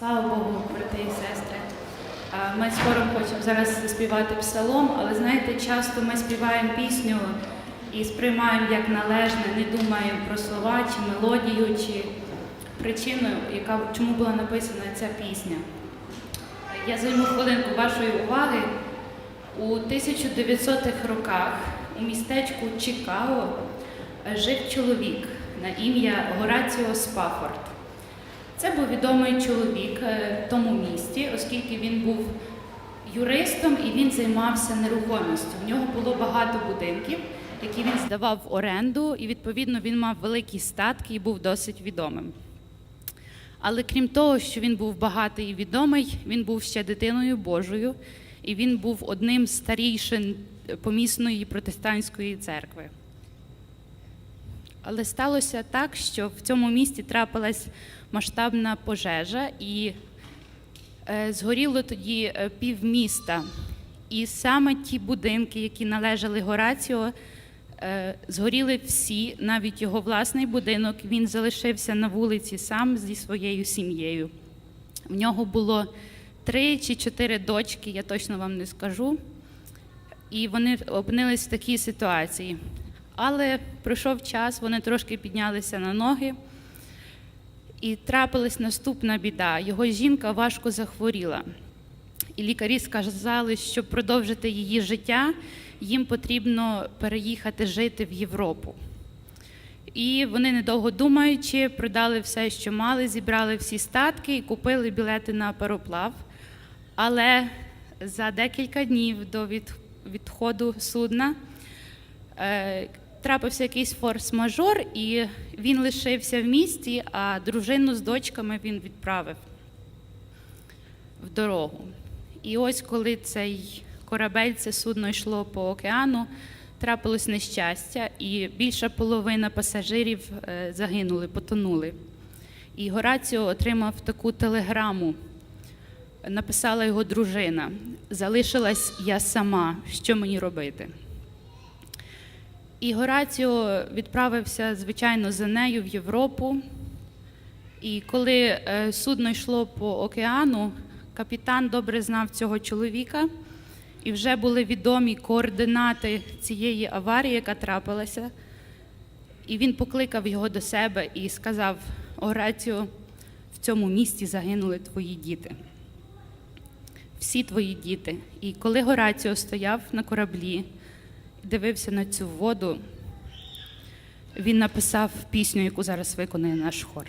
Слава Богу, брати і сестри. Ми з хором хочемо зараз заспівати псалом, але знаєте, часто ми співаємо пісню і сприймаємо як належне, не думаємо про слова чи мелодію, чи причину, яка чому була написана ця пісня. Я займу хвилинку вашої уваги. У 1900-х роках у містечку Чикаго жив чоловік на ім'я Гораціо Спафорд. Відомий чоловік е, в тому місті, оскільки він був юристом і він займався нерухомістю. В нього було багато будинків, які він здавав в оренду, і відповідно він мав великі статки і був досить відомим. Але крім того, що він був багатий і відомий, він був ще дитиною Божою, і він був одним з старійшин помісної протестантської церкви. Але сталося так, що в цьому місті трапилась масштабна пожежа, і е, згоріло тоді е, півміста. І саме ті будинки, які належали Гораціо, е, згоріли всі, навіть його власний будинок. Він залишився на вулиці сам зі своєю сім'єю. В нього було три чи чотири дочки, я точно вам не скажу. І вони опинились в такій ситуації. Але пройшов час, вони трошки піднялися на ноги. І трапилась наступна біда. Його жінка важко захворіла. І лікарі сказали, щоб продовжити її життя, їм потрібно переїхати жити в Європу. І вони, недовго думаючи, продали все, що мали, зібрали всі статки і купили білети на пароплав. Але за декілька днів до відходу судна е, трапився якийсь форс-мажор, і він лишився в місті, а дружину з дочками він відправив в дорогу. І ось коли цей корабель, це судно йшло по океану, трапилось нещастя, і більша половина пасажирів е, загинули, потонули. І Гораціо отримав таку телеграму. Написала його дружина: залишилась я сама, що мені робити? І Гораціо відправився, звичайно, за нею в Європу. І коли е, судно йшло по океану, капітан добре знав цього чоловіка, і вже були відомі координати цієї аварії, яка трапилася. І він покликав його до себе і сказав: Гораціо, в цьому місті загинули твої діти. Всі твої діти. І коли Гораціо стояв на кораблі, дивився на цю воду, він написав пісню, яку зараз виконує наш хор.